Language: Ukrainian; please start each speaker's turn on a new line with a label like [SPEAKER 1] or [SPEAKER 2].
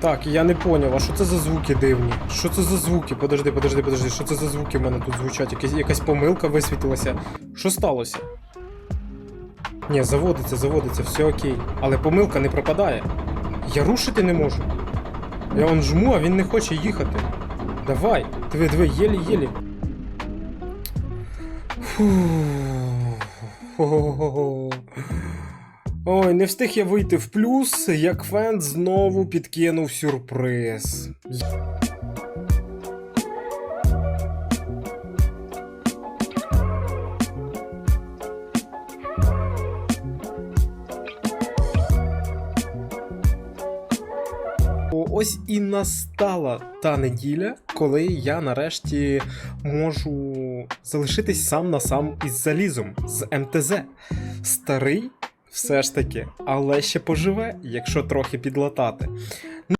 [SPEAKER 1] Так, я не поняв, а що це за звуки дивні? Що це за звуки? Подожди, подожди, подожди, що це за звуки в мене тут звучать? Якась, якась помилка висвітилася. Що сталося? Ні, заводиться, заводиться, все окей. Але помилка не пропадає. Я рушити не можу. Я он жму, а він не хоче їхати. Давай, диви, диви, єлі-єлі. Фу. Ой, не встиг я вийти в плюс, як фен знову підкинув сюрприз. Ось і настала та неділя, коли я нарешті можу залишитись сам на сам із залізом з МТЗ. Старий все ж таки, але ще поживе, якщо трохи підлатати.